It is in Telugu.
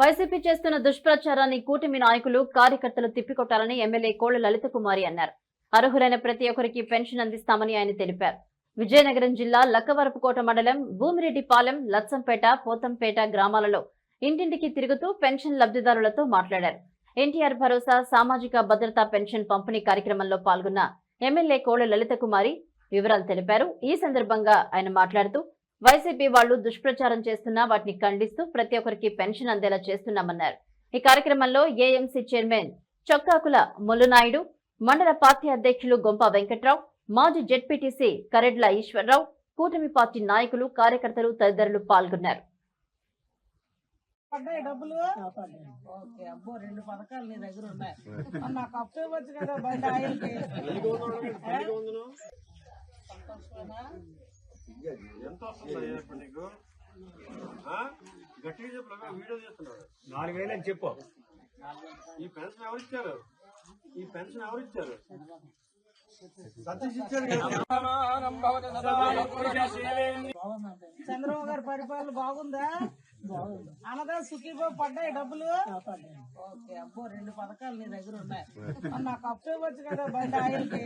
వైసీపీ చేస్తున్న దుష్ప్రచారాన్ని కూటమి నాయకులు కార్యకర్తలు తిప్పికొట్టాలని ఎమ్మెల్యే కోళ్ళ లలిత కుమారి అన్నారు. అర్హులైన ప్రతి ఒక్కరికి పెన్షన్ అందిస్తామని ఆయన తెలిపారు. విజయనగరం జిల్లా లక్కవరపుకోట మండలం భూమిరెడ్డిపాలెం లచ్చంపేట పోతంపేట గ్రామాలలో ఇంటింటికి తిరుగుతూ పెన్షన్ లబ్ధిదారులతో మాట్లాడారు. ఎన్టీఆర్ భరోసా సామాజిక భద్రతా పెన్షన్ పంపిణీ కార్యక్రమంలో పాల్గొన్న ఎమ్మెల్యే కోళ్ళ లలిత కుమారి వివరాలు తెలిపారు. ఈ సందర్భంగా ఆయన మాట్లాడుతూ వైసీపీ వాళ్ళు దుష్ప్రచారం చేస్తున్నా వాటిని ఖండిస్తూ ప్రతి ఒక్కరికి పెన్షన్ అందేలా చేస్తున్నామన్నారు. ఈ కార్యక్రమంలో ఏఎంసీ చైర్మన్ చొక్కాకుల ముల్లునాయుడు మండల పార్టీ అధ్యక్షులు గొంప వెంకట్రావు మాజీ జెడ్పీటీసీ కరెడ్ల ఈశ్వరరావు కూటమి పార్టీ నాయకులు కార్యకర్తలు తదితరులు పాల్గొన్నారు. పడ్డాయి డబ్బులు? ఓకే అబ్బో రెండు పథకాలు నీ దగ్గర ఉన్నాయి. నాకు అప్పు ఇవ్వచ్చు కదా బండి ఆయిల్కి. సంతోషమేనా? ఎంత వస్తుంది ఇప్పుడు నీకు? గట్టిగా చెప్పు వీడియో చేస్తున్నాడు. నాలుగు వేలు అని చెప్పు. ఈ పెన్షన్ ఎవరు ఇచ్చారు? ఈ పెన్షన్ ఎవరు ఇచ్చారు? సతీష్ ఇచ్చాడు కదా. చంద్రబాబు గారి పరిపాలన బాగుందా? అనదా సుఖీబో పడ్డాయి డబ్బులు? ఓకే అబ్బో రెండు పథకాలు నీ దగ్గర ఉన్నాయి. నాకు అప్పు ఇవ్వచ్చు కదా బండి ఆయిల్కి